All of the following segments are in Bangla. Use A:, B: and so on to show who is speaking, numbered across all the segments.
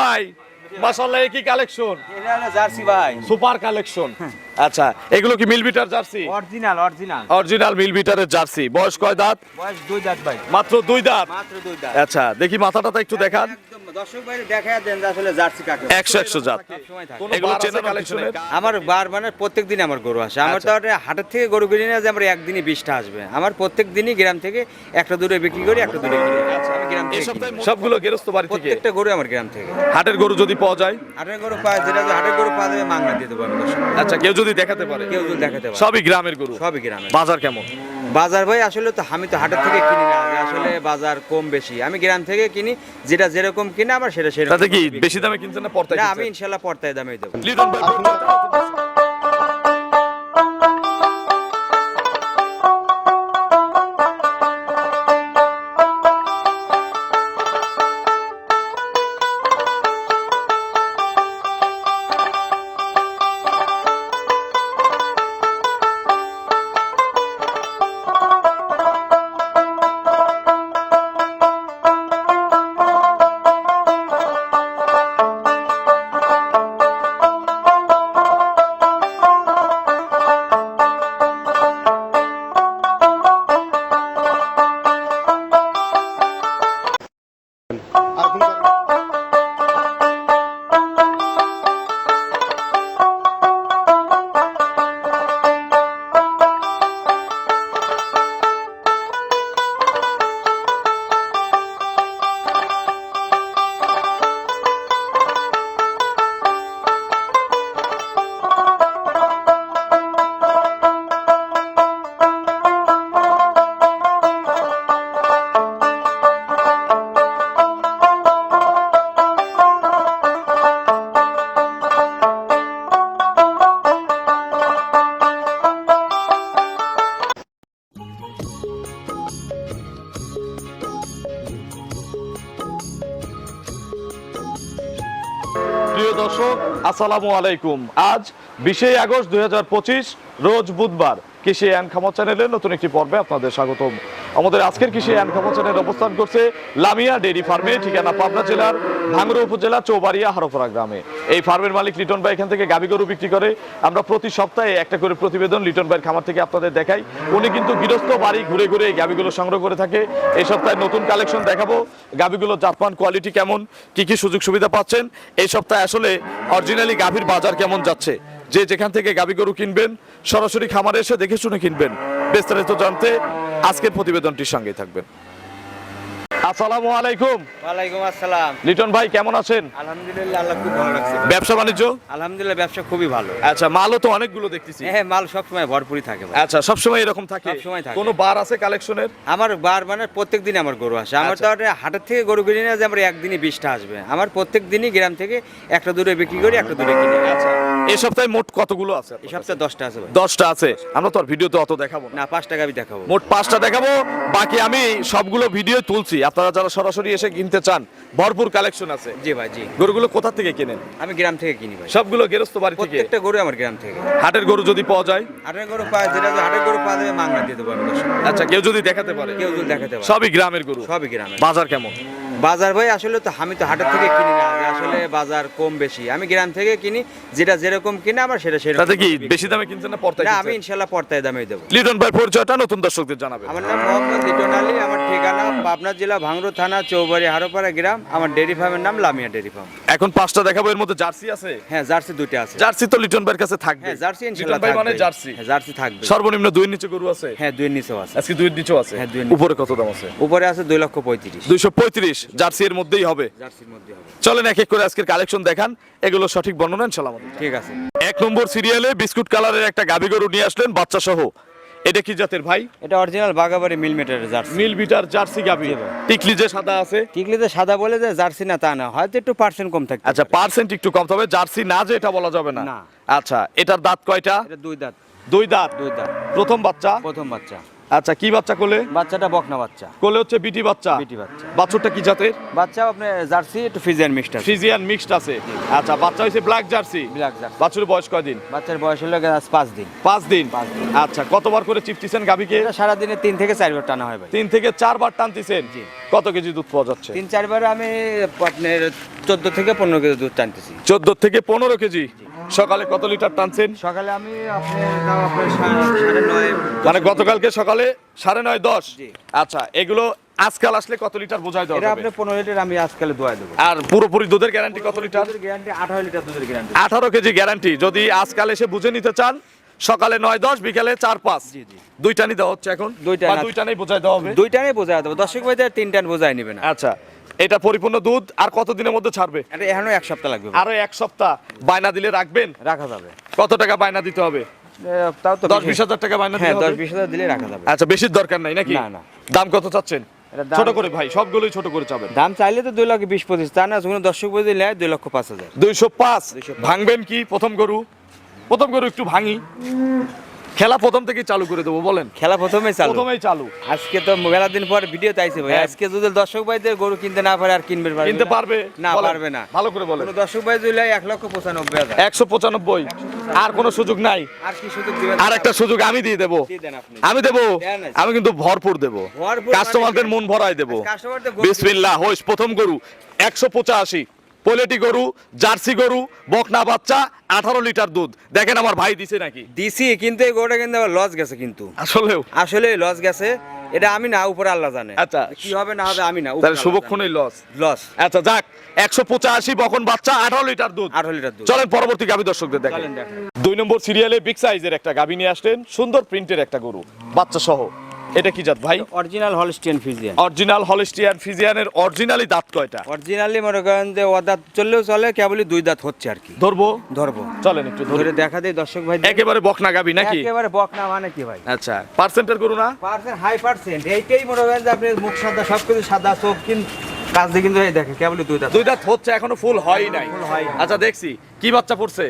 A: ভাই মাশাআল্লাহ কি কালেকশন
B: এটা হলো জার্সি ভাই।
A: সুপার কালেকশন আচ্ছা এগুলো কি মিল বিটার জার্সি?
B: অরিজিনাল অরিজিনাল
A: অরিজিনাল মিল বিটারের জার্সি। বয়স কয় দাঁত?
B: বয়স দুই দাঁত ভাই।
A: মাত্র দুই দাঁত?
B: মাত্র দুই দাঁত।
A: আচ্ছা দেখি মাথাটা একটু দেখান।
B: একদম দর্শক ভাই দেখায় দেন যে আসলে জার্সি কাকে
A: একশো একশো জাত।
B: সবসময় থাকে।
A: কোনো এগুলো চেনা
B: আমার বার মানে প্রত্যেক দিন আমার গরু আসে। আমার তো হাটের থেকে গরু কিনি না যে আমার একদিনই বিশটা আসবে। আমার প্রত্যেক দিনই গ্রাম থেকে একটা দূরে বিক্রি করি একটা দূরে কিনি আমি গ্রাম থেকে
A: সবগুলো গেরস্ত বাড়ি থেকে?
B: প্রত্যেকটা গরু আমার গ্রাম থেকে।
A: হাটের গরু যদি পাওয়া যায়?
B: হাটের গরু পাওয়া যেটা হাটের গরু পাওয়া যাবে মাংনা দিয়ে দেবো আমি
A: আচ্ছা কেউ যদি দেখাতে পারে?
B: কেউ যদি দেখাতে পারে।
A: সবই গ্রামের গরু?
B: সবই গ্রামের।
A: বাজার কেমন?
B: বাজার ভাই আসলে তো আমি তো হাটের থেকে কিনি না আসলে বাজার কম বেশি। আমি গ্রাম থেকে কিনি যেটা যেরকম কিনে আমার সেটা সেরকম
A: তাতে কি বেশি। দামে কিনছেন না
B: পর্তায় আমি
A: ইনশাআল্লাহ
B: ইনশাল্লাহ পর্তায় দামে দেবো।
A: দর্শক, আসসালামু আলাইকুম। আজ বিশে আগস্ট দুই হাজার পঁচিশ, রোজ বুধবার। কৃষি অ্যান্ড খামা চ্যানেলের নতুন একটি পর্বে আপনাদের স্বাগতম। আমাদের আজকের কৃষি অ্যান্ড চ্যানেল অবস্থান করছে লামিয়া ডেইরি ফার্মে, ঠিকানা পাবনা জেলার ভাঙ্গুড়া উপজেলা, চৌবাড়িয়া হারোপাড়া গ্রামে। এই ফার্মের মালিক লিটন ভাই এখান থেকে গাভী গরু বিক্রি করে। আমরা প্রতি সপ্তাহে একটা করে প্রতিবেদন লিটন ভাইয়ের খামার থেকে আপনাদের দেখাই। উনি কিন্তু গৃহস্থ বাড়ি ঘুরে ঘুরে এই গাবিগুলো সংগ্রহ করে থাকে। এই সপ্তাহে নতুন কালেকশন দেখাবো। গাবিগুলো জাতমান কোয়ালিটি কেমন? কি কি সুযোগ সুবিধা পাচ্ছেন? এই সপ্তাহে আসলে অরিজিনালি গাভীর বাজার কেমন যাচ্ছে? যে যেখান থেকে গাভী গরু কিনবেন, সরাসরি খামারে এসে দেখে শুনে কিনবেন। বিস্তারিত জানতে আজকের প্রতিবেদনটির সঙ্গে থাকবেন। আসসালামু আলাইকুম।
B: ওয়ালাইকুম আসসালাম।
A: লিটন ভাই কেমন আছেন?
B: আলহামদুলিল্লাহ আল্লাহ খুব ভালো লাগছে
A: ব্যবসা বাণিজ্য?
B: আলহামদুলিল্লাহ ব্যবসা খুবই ভালো।
A: আচ্ছা মালও তো অনেকগুলো দেখতেছি।
B: হ্যাঁ মাল সবসময় ভরপুরই থাকে।
A: আচ্ছা সবসময় এরকম থাকে?
B: সবসময় থাকে।
A: কোনো বার আছে কালেকশনের?
B: আমার বার মানে প্রত্যেক দিন আমার গরু আসে। আমার তো হাটের থেকে গরু কিনি না যে আমার একদিনই বিশটা আসবে। আমার প্রত্যেক দিনই গ্রাম থেকে একটা দূরে বিক্রি করি একটা দূরে কিনে।
A: আচ্ছা। এই সপ্তাহে মোট কতগুলো আছে
B: এই সপ্তাহে দশটা আছে
A: দশটা আছে। আমরা তো আর ভিডিওতে অত দেখাবো না।
B: না পাঁচ টাকা আমি দেখাবো।
A: মোট পাঁচটা দেখাবো। বাকি আমি সবগুলো ভিডিও তুলছি। আপনারা যারা সরাসরি এসে কিনতে চান ভরপুর কালেকশন আছে।
B: জি ভাই জি।
A: গরুগুলো কোথা থেকে কেনেন?
B: আমি গ্রাম থেকে কিনি ভাই।
A: সবগুলো গেরস্ত বাড়ি থেকে?
B: প্রত্যেকটা গরু আমার গ্রাম থেকে।
A: হাটের গরু যদি পাওয়া যায়?
B: হাটের গরু পাওয়া যেটা হাটের গরু পাওয়া যাবে মাংনা দিয়ে দেবো
A: আচ্ছা কেউ যদি দেখাতে পারে?
B: কেউ যদি দেখাতে পারে।
A: সবই গ্রামের গরু?
B: সবই গ্রামের।
A: বাজার কেমন?
B: বাজার ভাই আসলে তো আমি তো হাটের থেকে কিনি না। আসলে বাজার কম বেশি। আমি গ্রাম থেকে কিনি যেটা যেরকম কিনে আমার সেটা সেরকম
A: তাতে কি বেশি দামে কিনছেন না পড়তায়
B: না আমি
A: কিনছেন?
B: ইনশাল্লাহ পর্তায় দামে দেবো।
A: লিটন ভাই পরিচয়টা নতুন দর্শকদের জানাবেন।
B: আমার নাম মোহাম্মদ লিটন আলী আমার ঠিকানা পাবনা জেলা ভাঙড়ো থানা চৌবাড়ি হারোপাড়া গ্রাম আমার ডেয়ারি ফার্মের নাম লামিয়া ডেয়ারি ফার্ম।
A: এখন পাঁচটা দেখাবো এর মধ্যে জার্সি আছে?
B: হ্যাঁ জার্সি দুটো আছে।
A: জার্সি তো লিটন ভাইয়ের কাছে থাকবে।
B: হ্যাঁ জার্সি
A: লিটন
B: ইনশাল্লাহ
A: ভাই মানে জার্সি।
B: হ্যাঁ, জার্সি থাকবে।
A: সর্বনিম্ন দুই নিচে গরু আছে?
B: হ্যাঁ দুই নিচেও আছে।
A: আজকে দুই নিচেও আছে?
B: হ্যাঁ, নিচে।
A: উপরে কত দাম আছে?
B: উপরে আছে দুই লক্ষ পঁয়ত্রিশ।
A: দুইশো পঁয়ত্রিশ। জার্সি এর মধ্যেই হবে।
B: জার্সির মধ্যে হবে।
A: চলেন এক এক করে আজকের কালেকশন দেখান এগুলো সঠিক বর্ণনা ইনশাল্লাহ আমাদের।
B: ঠিক আছে।
A: এক নম্বর সিরিয়ালে বিস্কুট কালারের একটা গাবি গরু নিয়ে আসলেন বাচ্চা সহ এটা কি জাতের ভাই?
B: এটা অরিজিনাল বাগাবাড়ি জার্সি।
A: জার্সি গাবি। টিকলি যে সাদা আছে?
B: টিকলিতে সাদা বলে যে জার্সি না তা না। হয়তো একটু পার্সেন্ট কম থাকে
A: আচ্ছা পার্সেন্ট একটু কম তবে জার্সি না যে এটা বলা যাবে না।
B: না।
A: আচ্ছা এটার দাঁত কয়টা?
B: এটা দুই দাঁত।
A: দুই দাঁত?
B: দুই দাঁত।
A: প্রথম বাচ্চা?
B: প্রথম বাচ্চা।
A: আচ্ছা কি বাচ্চা কোলে?
B: বাচ্চাটা বকনা বাচ্চা।
A: কোলে হচ্ছে বিটি বাচ্চা।
B: বিটি বাচ্চা।
A: বাছুরটা কি জাতের?
B: বাচ্চা আপনার জার্সি একটু ফিজিয়ান মিক্সড আছে।
A: ফিজিয়ান মিক্সড আছে। আচ্ছা বাচ্চা হয়েছে ব্ল্যাক জার্সি।
B: Black jersey.
A: বাছুরের বয়স কয়দিন
B: বাচ্চার বয়স হলো আজ পাঁচ দিন।
A: পাঁচ দিন?
B: পাঁচ
A: আচ্ছা কতবার করে চিপতিছেন গাবিকে
B: এটা সারাদিনে তিন থেকে চারবার টানা হয় ভাই।
A: তিন থেকে চারবার টানতেছেন?
B: জি।
A: কত কেজি দুধ পাওয়া যাচ্ছে?
B: তিন চারবার আমি আপনার চোদ্দ থেকে পনেরো কেজি দুধ টানতেছি।
A: চোদ্দ থেকে পনেরো কেজি? সকালে কত লিটার টানছেন?
B: সকালে আমি
A: মানে গতকালকে সকালে সাড়ে নয় দশ? আচ্ছা এগুলো আজকাল আসলে কত লিটার দেওয়া
B: এটা
A: যাবে?
B: পনেরো লিটার আমি আজকাল দোয়াই দেবো।
A: আর পুরোপুরি দুধের গ্যারান্টি কত লিটার?
B: গ্যারান্টি আঠারো লিটার দুধের গ্যারান্টি
A: আঠারো কেজি গ্যারান্টি যদি আজকাল এসে বুঝে নিতে চান সকালে নয় দশ বিকালে চার পাঁচ।
B: জি, জি।
A: দুই দেওয়া হচ্ছে এখন?
B: দুই টান
A: বা
B: আছে।
A: বোঝাই দেওয়া হবে?
B: দুই টানে বোঝাই দেবো দর্শক ভাই তিন টান বোঝাই নেবে
A: আচ্ছা এটা পরিপূর্ণ দুধ আর কত দিনের মধ্যে ছাড়বে?
B: এখনও এক সপ্তাহ লাগবে।
A: আরও এক সপ্তাহ। বায়না দিলে রাখবেন?
B: রাখা যাবে।
A: কত টাকা বায়না দিতে হবে?
B: তাও তো
A: দশ বিশ। হাজার টাকা বায়না
B: হ্যাঁ দশ বিশ হাজার দিলে রাখা যাবে।
A: আচ্ছা বেশির দরকার নাই নাকি?
B: না, না।
A: দাম কত চাচ্ছেন? ছোট করে ভাই সবগুলোই ছোট করে চাবেন।
B: দাম চাইলে তো দুই লক্ষ বিশ পঁচিশ তা না কোনো দর্শক বই দিলে দুই লক্ষ পাঁচ হাজার।
A: দুইশো পাঁচ। ভাঙবেন কি প্রথম গরু? প্রথম গরু একটু ভাঙি। খেলা প্রথম থেকে চালু করে দেবো বলেন।
B: খেলা প্রথমেই চালু।
A: প্রথমেই চালু।
B: আজকে তো মেলা দিন পর ভিডিও চাইছে ভাই।
A: হ্যাঁ।
B: আজকে যদি দর্শক ভাইদের গরু কিনতে না পারে আর কিনবে
A: কিনতে? পারবে
B: না পারবে না।
A: ভালো করে বলেন।
B: দর্শক ভাই দিলে এক লক্ষ পঁচানব্বই হাজার।
A: একশো পঁচানব্বই। আর কোনো সুযোগ নাই।
B: আর কি সুযোগ দিবেন?
A: আর একটা সুযোগ আমি দিয়ে দেবো।
B: দিয়ে দেন আপনি।
A: আমি দেবো। আমি কিন্তু ভরপুর দেবো। কাস্টমারদের
B: মানে-
A: মন ভরাই দেবো।
B: গরু-
A: বিসমিল্লাহ হোস প্রথম গরু। একশো পঁচাশি। পোলেটি গরু জার্সি গরু বকনা বাচ্চা আঠারো লিটার দুধ। দেখেন আমার ভাই দিছে নাকি?
B: দিছি কিন্তু এই গরুটা কিন্তু আবার লস গেছে কিন্তু।
A: আসলেও
B: আসলে লস গেছে। এটা আমি না উপরে আল্লাহ জানে।
A: আচ্ছা।
B: কি হবে না হবে আমি না
A: তাহলে শুভক্ষণই লস
B: লস
A: আচ্ছা যাক একশো পঁচাশি বকন বাচ্চা আঠারো লিটার দুধ।
B: আঠারো লিটার দুধ।
A: চলেন পরবর্তী গাভী দর্শকদের দেখেন। দুই নম্বর সিরিয়ালে বিগ সাইজের একটা গাভী নিয়ে আসলেন সুন্দর প্রিন্টের একটা গরু বাচ্চা সহ এটা কি জাত ভাই?
B: Original Holstein Friesian
A: original Holstein ফিজিয়ানের originally দাঁত কয়টা?
B: অরিজিনালি মনে করেন যে ও দাঁত চললেও চলে কেবলই দুই দাঁত হচ্ছে আর কি।
A: ধরবো?
B: ধরবো।
A: চলেন একটু ধরে।
B: দেখা দেয় দর্শক ভাই।
A: একেবারে বকনা গাভী নাকি?
B: একেবারে বক না মানে কি ভাই?
A: আচ্ছা পার্সেন্টের গরু না?
B: পার্সেন্ট হাই পার্সেন্ট এইটাই মনে করেন যে আপনি মুখ সাদা সব কিছু সাদা চোখ কিন্তু কাজ দিয়ে কিন্তু দেখে কেবলই দুই দাঁত।
A: দুই দাঁত হচ্ছে এখনও ফুল হয়ই নাই। আচ্ছা দেখছি। কি বাচ্চা পড়ছে?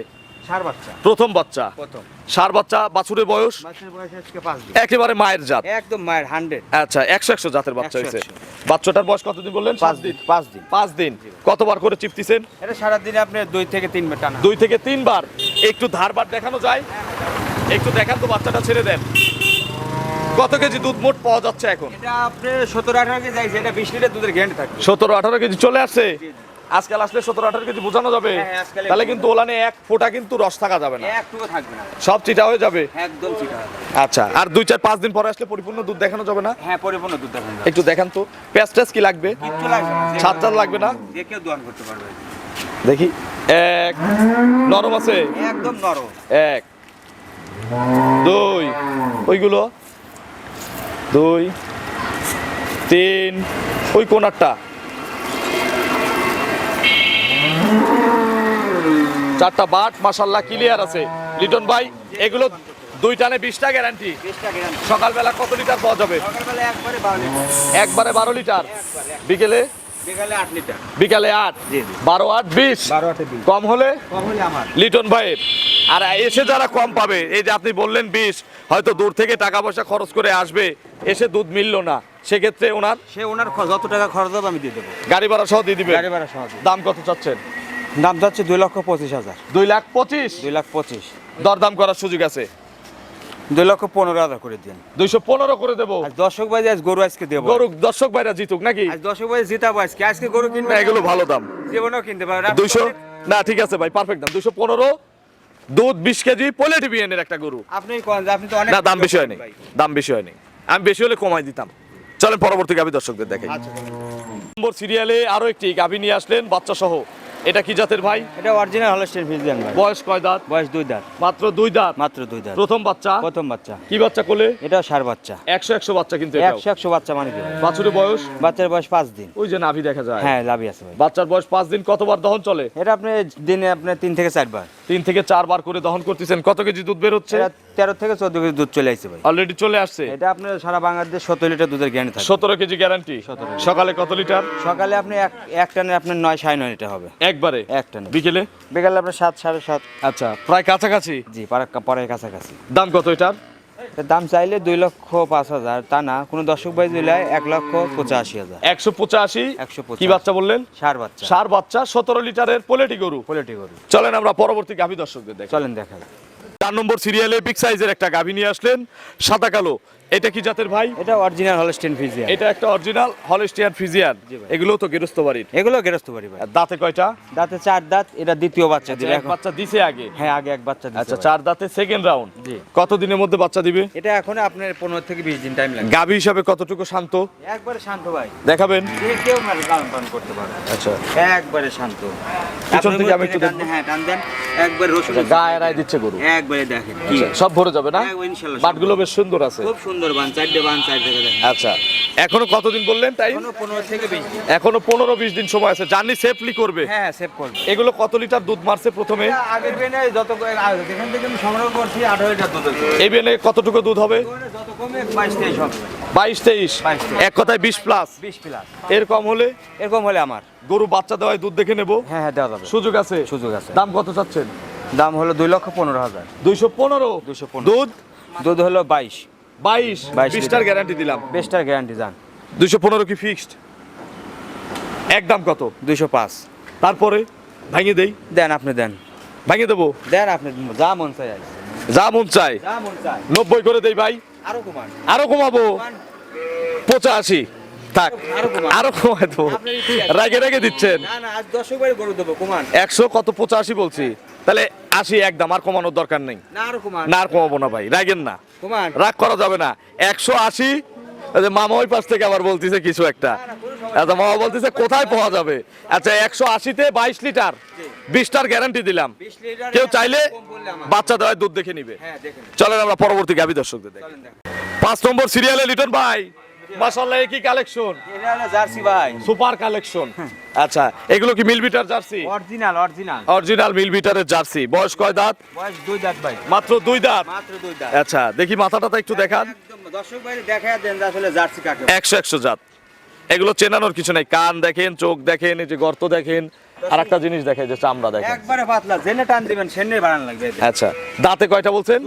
B: বাচ্চা।
A: প্রথম বাচ্চা।
B: প্রথম।
A: সার বাচ্চা বাছুরের বয়স?
B: বাচ্চার বয়স আজকে পাঁচ দিন।
A: একেবারে মায়ের জাত।
B: একদম মায়ের হান্ড্রেড
A: আচ্ছা একশো একশো জাতের বাচ্চা হয়েছে। বাচ্চাটার বয়স কতদিন বললেন?
B: পাঁচ দিন পাঁচ দিন।
A: পাঁচ দিন। কতবার করে চিপতিছেন?
B: এটা সারাদিনে আপনি দুই থেকে তিন বার টানা।
A: দুই থেকে তিনবার। একটু ধারবার দেখানো যায়। একটু দেখান তো বাচ্চাটা ছেড়ে দেন। কত কেজি দুধ মোট পাওয়া যাচ্ছে এখন?
B: এটা আপনি সতেরো আঠারো কেজি এটা বিশ লিটার দুধের গ্যারান্টি থাকবে।
A: সতেরো আঠারো কেজি চলে আসছে। আজকাল আসলে সতেরো আঠারো কেজি বোঝানো যাবে।
B: হ্যাঁ,
A: তাহলে কিন্তু ওলানে এক ফোঁটা কিন্তু রস থাকা যাবে না।
B: থাকবে না।
A: সব চিটা হয়ে যাবে?
B: একদম চিটা
A: আচ্ছা আর দুই চার পাঁচ দিন পরে আসলে পরিপূর্ণ দুধ দেখানো যাবে না?
B: হ্যাঁ পরিপূর্ণ দুধ দেখান যাবে।
A: একটু দেখান তো পেঁয়াজ টেস কি লাগবে?
B: কিচ্ছু লাগবে না
A: ছাদ টাদ লাগবে না?
B: যে কেউ দোয়ান করতে পারবে।
A: দেখি এক নরম আছে?
B: একদম নরম।
A: এক দুই ওইগুলো? দুই তিন ওই কোনারটা? চারটা বাট মাসাল্লাহ ক্লিয়ার আছে। লিটন ভাই এগুলো দুই টানে বিশটা গ্যারান্টি সকালবেলা কত লিটার পাওয়া যাবে?
B: একবারে বারো লিটার।
A: বিকেলে?
B: বিকালে আট।
A: বারো আট বিশ?
B: বিশ।
A: কম হলে? লিটন ভাইয়ের আর এসে যারা কম পাবে এই যে আপনি বললেন বিষ হয়তো দূর থেকে টাকা পয়সা খরচ করে আসবে এসে দুধ মিললো না। সেক্ষেত্রে ওনার
B: সে ওনার যত টাকা খরচ হবে আমি দিয়ে দেবো।
A: গাড়ি ভাড়া সহ দিয়ে দিবে?
B: গাড়ি ভাড়া সহজ
A: দাম কত চাচ্ছেন?
B: দাম যাচ্ছে দুই লক্ষ পঁচিশ হাজার।
A: দুই লাখ পঁচিশ?
B: দুই লাখ পঁচিশ।
A: দরদাম করার সুযোগ আছে?
B: দুই লক্ষ পনেরো হাজার করে দিন।
A: দুইশো পনেরো করে দেবো।
B: দর্শক বাজে আজ গরু আজকে দেবো।
A: গরু দর্শক ভাইরা জিতুক নাকি?
B: আজ দর্শক বাজে জিতাবো আজকে। আজকে গরু কিনবে
A: এগুলো ভালো দাম।
B: জীবনেও কিনতে পারবে।
A: দুইশো না ঠিক আছে ভাই পারফেক্ট দাম। দুইশো পনেরো দুধ বিশ কেজি পোলেটি বিয়ানের একটা গরু।
B: আপনি আপনি তো অনেক
A: না দাম বেশি হয়নি।
B: ভাই।
A: দাম বেশি হয়নি। আমি বেশি হলে কমাই দিতাম। চলেন পরবর্তী গাভী দর্শকদের দেখে
B: আচ্ছা।
A: নম্বর সিরিয়ালে আরও একটি গাভী নিয়ে আসলেন বাচ্চা সহ এটা কি জাতের ভাই?
B: এটা অরিজিনাল হলস্টেন ফিজিয়ান ভাই।
A: বয়স কয় দাঁত?
B: বয়স দুই দাঁত।
A: মাত্র দুই দাঁত?
B: মাত্র দুই দাঁত।
A: প্রথম বাচ্চা?
B: প্রথম বাচ্চা।
A: কি বাচ্চা কোলে?
B: এটা সার বাচ্চা।
A: একশো একশো বাচ্চা কিন্তু এটাও।
B: একশো একশো বাচ্চা মানে কি?
A: বাছুরের বয়স?
B: বাচ্চার বয়স পাঁচ দিন।
A: ওই যে নাভি দেখা যায়।
B: হ্যাঁ লাভই আছে ভাই।
A: বাচ্চার বয়স পাঁচ দিন কতবার দহন চলে?
B: এটা আপনি দিনে আপনি তিন থেকে চারবার।
A: তিন থেকে চারবার করে দহন করতেছেন। কত কেজি দুধ বের হচ্ছে?
B: এটা তেরো থেকে চোদ্দ কেজি দুধ চলে আসছে ভাই।
A: অলরেডি চলে আসছে?
B: এটা আপনার সারা বাংলাদেশ সত্তর লিটার দুধের গ্যারান্টি থাকে
A: সতেরো কেজি গ্যারান্টি
B: 17
A: সকালে কত লিটার?
B: সকালে আপনি এক এক টানে আপনার নয় সাড়ে নয় লিটার হবে।
A: একবারে?
B: এক টানে।
A: বিকেলে?
B: বিকালে আপনার সাত সাড়ে সাত।
A: আচ্ছা প্রায় কাছাকাছি?
B: জি পরের কাছাকাছি।
A: দাম কত এটার?
B: দাম চাইলে দুই লক্ষ পাঁচ হাজার তা না। কোনো দর্শক ভাই দিলে এক লক্ষ পঁচাশি হাজার।
A: একশো পঁচাশি?
B: একশো
A: কি বাচ্চা বললেন?
B: সার বাচ্চা।
A: সার বাচ্চা সতেরো লিটারের পোলেটি গরু।
B: পোলেটি গরু।
A: চলেন আমরা পরবর্তী গাভী দর্শকদের
B: চলেন দেখা যাক।
A: চার নম্বর সিরিয়ালে বিগ সাইজের একটা গাভী নিয়ে আসলেন সাদা কালো। এটা কি জাতের ভাই?
B: এটা অরিজিনাল হলস্টেন ফিজিয়া
A: এটা একটা অরিজিনাল হলস্টিয়ান ফিজিয়ান এগুলো তো গৃহস্থ বাড়ির।
B: এগুলো গেরস্ত বাড়ি ভাই।
A: দাঁতে কয়টা?
B: দাঁতে চার দাঁত এটা দ্বিতীয় বাচ্চা দিবে
A: এক বাচ্চা দিছে আগে?
B: হ্যাঁ আগে এক বাচ্চা দিছে
A: আচ্ছা চার দাঁতে সেকেন্ড রাউন্ড
B: জি।
A: কত দিনের মধ্যে বাচ্চা দিবে?
B: এটা এখন আপনার পনেরো থেকে বিশ দিন টাইম লাগে।
A: গাভী হিসাবে কতটুকু শান্ত?
B: একবারে শান্ত ভাই।
A: দেখাবেন।
B: কেউ মানে লালন পালন করতে পারে।
A: আচ্ছা।
B: একবারে শান্ত।
A: পিছন থেকে আমি একটু
B: হ্যাঁ টান দেন। একবার রসুন
A: গায়ে রায় দিচ্ছে গরু।
B: একবারে দেখেন কি।
A: আচ্ছা, সব ভরে যাবে না?
B: হ্যাঁ, ইনশাল্লাহ,
A: বাটগুলো বেশ সুন্দর আছে।
B: খুব সুন্দর বান চারটে বান চার থেকে দেখেন।
A: আচ্ছা এখনও কতদিন বললেন টাইম
B: এখনও পনেরো থেকে বিশ দিন।
A: এখনও পনেরো বিশ দিন সময় আছে জার্নি সেফলি করবে।
B: হ্যাঁ হ্যাঁ সেভ করবে।
A: এগুলো কত লিটার দুধ মারছে প্রথমে?
B: আগের বেনে যত এখান থেকে আমি সংগ্রহ করছি আঠারো লিটার দুধ।
A: এই বেনে কতটুকু দুধ হবে?
B: যত কমে বাইশ তেইশ হবে। 22, 23
A: এক কথায় বিশ প্লাস
B: বিশ প্লাস
A: এর কম হলে?
B: এরকম হলে আমার।
A: গরু বাচ্চা দেওয়ায় দুধ দেখে নেব।
B: হ্যাঁ হ্যাঁ দেওয়া যাবে।
A: সুযোগ আছে?
B: সুযোগ আছে।
A: দাম কত চাচ্ছেন?
B: দাম হলো দুই লক্ষ পনেরো হাজার।
A: দুইশো পনেরো?
B: 215
A: দুধ?
B: দুধ হলো বাইশ।
A: বাইশ।
B: 22
A: বিশটার গ্যারান্টি দিলাম।
B: বেস্টার গ্যারান্টি যান
A: দুইশো পনেরো কি ফিক্সড একদম কত?
B: দুইশো পাঁচ।
A: তারপরে ভাঙে দেই?
B: দেন আপনি দেন।
A: ভাঙে দেবো?
B: দেন আপনি যা মন চাই
A: যা মন চাই।
B: মন
A: নব্বই করে দেই ভাই।
B: আরও কমান।
A: আরও কমাবো। পঁচাশি। থাক আরও। কমাই দেবো। রাগে রাগে দিচ্ছেন।
B: না না আজ দশক বারে গরু দেবো কমান।
A: একশো কত পঁচাশি বলছি। তাহলে আশি একদম আর কমানোর দরকার নেই।
B: না আরও কমান।
A: না আর কমাবো না ভাই রাগেন না। রাগ করা যাবে না। একশো আশি মামাই মামা ওই পাশ থেকে আবার বলতেছে কিছু একটা। আচ্ছা মামা বলতেছে কোথায় পাওয়া যাবে? আচ্ছা একশো আশিতে বাইশ লিটার বিশটার গ্যারান্টি দিলাম। কেউ চাইলে। বাচ্চা দেওয়ায় দুধ দেখে নিবে।
B: হ্যাঁ
A: চলেন আমরা পরবর্তী গাভী দর্শকদের দেখি। পাঁচ নম্বর সিরিয়ালে লিটন ভাই। মাসাল্লাহ কি কালেকশন
B: এটা হলো জার্সি ভাই।
A: সুপার কালেকশন আচ্ছা এগুলো কি মিলবিটার জার্সি?
B: অরিজিনাল অরিজিনাল
A: অরিজিনাল মিলবিটারের জার্সি। বয়স কয় দাঁত?
B: বয়স দুই দাঁত ভাই।
A: মাত্র দুই দাঁত?
B: মাত্র দুই দাঁত।
A: আচ্ছা দেখি একটু দেখান।
B: একদম দর্শক ভাই দেখা দেন আসলে জার্সি কাকে বলে।
A: একশো একশো জাত। এগুলো চেনানোর কিছু নেই। কান দেখেন চোখ দেখেন এই যে গর্ত দেখেন। আর একটা জিনিস দেখে যে চামড়া দেখেন।
B: একবারে পাতলা জেনে টান দিবেন সেনে বাড়ান লাগবে।
A: আচ্ছা দাঁতে কয়টা বলছেন?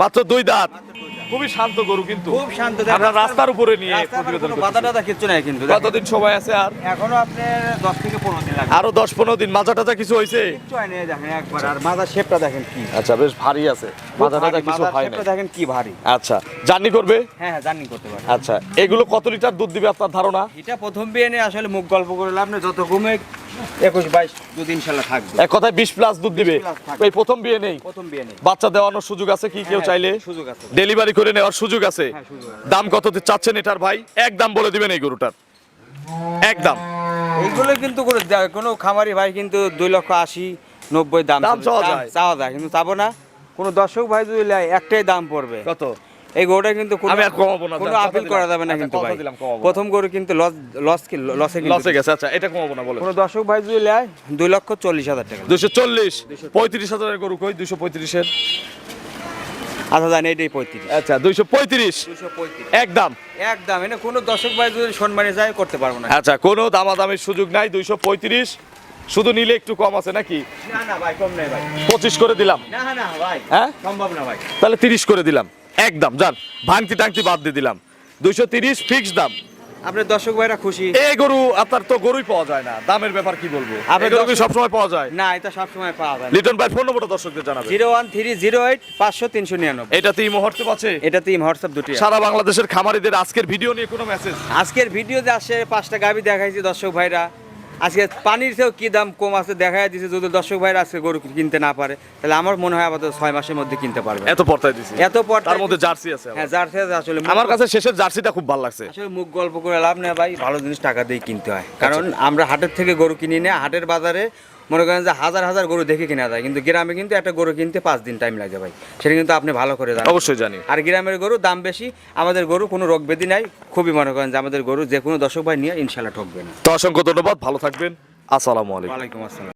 A: মাত্র দুই দাঁত। খুবই শান্ত গরু কিন্তু।
B: খুব শান্ত
A: আমরা রাস্তার উপরে নিয়ে প্রতিবেদন।
B: বাধা টাধা কিচ্ছু নাই কিন্তু
A: কতদিন সময় আছে আর?
B: এখনও আপনার দশ থেকে পনেরো দিন লাগবে।
A: আরও দশ পনেরো দিন মাজা টাজা কিছু হয়েছে?
B: কিচ্ছু হয় নাই, দেখেন একবার আর মাথার শেপটা দেখেন কি।
A: আচ্ছা বেশ ভারী আছে। মাজা টাজা কিছু হয় না
B: দেখেন কি ভারী।
A: আচ্ছা জার্নি করবে?
B: হ্যাঁ হ্যাঁ জার্নি করতে পারে
A: আচ্ছা এগুলো কত লিটার দুধ দিবে আপনার ধারণা?
B: এটা প্রথম বিয়ে নিয়ে আসলে মুখ গল্প করে লাভ নেই যত কমে একুশ বাইশ। দুদিন ইনশাল্লাহ থাকবে।
A: এক কথায় বিশ প্লাস দুধ দিবে।
B: 20 plus থাকবে।
A: এই প্রথম বিয়ে নেই।
B: প্রথম বিয়ে নেই।
A: বাচ্চা দেওয়ানোর সুযোগ আছে কি কেউ
B: হ্যাঁ,
A: চাইলে?
B: সুযোগ আছে।
A: ডেলিভারি করে নেওয়ার সুযোগ আছে।
B: হ্যাঁ, আছে।
A: দাম কত চাচ্ছেন এটার ভাই? এক দাম বলে দিবেন এই গরুটার। একদম
B: এইগুলো কিন্তু কোনো খামারি ভাই কিন্তু দুই লক্ষ আশি নব্বই দাম
A: দাম চাওয়া যায়।
B: চাওয়া যায় কিন্তু চাবো না। কোনো দর্শক ভাই যদি একটাই দাম পড়বে।
A: কত?
B: এই গরুটা কিন্তু কোনো
A: আমি আর কমাবো না,
B: কোনো আপিল করা যাবে না
A: আচ্ছা,
B: কিন্তু ভাই। প্রথম গরু কিন্তু লস লস কি লসে
A: লসে গেছে আচ্ছা এটা কমাবো না বলে
B: কোনো দর্শক ভাই যদি নেয় দুই লক্ষ চল্লিশ হাজার টাকা।
A: দুশো চল্লিশ পঁয়ত্রিশ হাজারের গরু কই? দুশো পঁয়ত্রিশের?
B: আচ্ছা জানি এটাই পঁয়ত্রিশ।
A: আচ্ছা দুইশো পঁয়ত্রিশ। একদম
B: একদম এটা কোনো দর্শক ভাই যদি সম্মানে যায় করতে পারব না।
A: আচ্ছা কোনো দামাদামির সুযোগ নাই দুইশো পঁয়ত্রিশ। শুধু নিলে একটু কম আছে নাকি?
B: না না ভাই কম নেই ভাই।
A: পঁচিশ করে দিলাম।
B: না না ভাই
A: হ্যাঁ?
B: সম্ভব না ভাই।
A: তাহলে তিরিশ করে দিলাম। একদম যান। ভাঙতি টাংতি বাদ দিয়ে দিলাম। দুইশো তিরিশ ফিক্স দাম।
B: আপনার দর্শক ভাইরা খুশি?
A: এই গরু আপনার তো গরুই পাওয়া যায় না। দামের ব্যাপার কি বলব?
B: আপনি
A: এই গরু কি সবসময় পাওয়া যায়?
B: না এটা সবসময় পাওয়া যায়
A: লিটন ভাই ফোন নম্বরটা দর্শকদের জানাবে
B: zero one three zero eight পাঁচশো তিনশো নিরানব্বই।
A: এটাতে এই মুহূর্তে আছে
B: এটাতে হোয়াটসঅ্যাপ দুটি আছে।
A: সারা বাংলাদেশের খামারিদের আজকের ভিডিও নিয়ে কোনো মেসেজ
B: আজকের ভিডিওতে আসে পাঁচটা গাবি দেখাইছি দর্শক ভাইরা। আজকে পানির চেয়েও কি দাম কম আছে দেখা যাচ্ছে যদি দর্শক ভাইরা আজকে গরু কিনতে না পারে তাহলে আমার মনে হয় আপাতত ছয় মাসের মধ্যে কিনতে পারবে।
A: এত পর্তায় দিছি।
B: এত
A: পর্তার মধ্যে জার্সি আছে।
B: হ্যাঁ জার্সি আছে আসলে
A: আমার কাছে শেষের জার্সিটা খুব ভালো লাগছে।
B: আসলে মুখ গল্প করে লাভ নেই ভাই ভালো জিনিস টাকা দিয়ে কিনতে হয়। কারণ আমরা হাটের থেকে গরু কিনি না হাটের বাজারে মনে করেন যে হাজার হাজার গরু দেখে কিনা যায় কিন্তু গ্রামে কিন্তু একটা গরু কিনতে পাঁচ দিন টাইম লাগে ভাই। সেটা কিন্তু আপনি ভালো করে জানেন।
A: অবশ্যই জানি।
B: আর গ্রামের গরু দাম বেশি আমাদের গরু কোনো রোগ ব্যাধি নাই খুবই মনে করেন যে আমাদের গরু যে কোনো দর্শক ভাই নিয়ে ইনশাল্লাহ ঠকবে না।
A: তো অসংখ্য ধন্যবাদ ভালো থাকবেন। আসসালামু আলাইকুম।
B: ওয়ালাইকুম আসসালাম।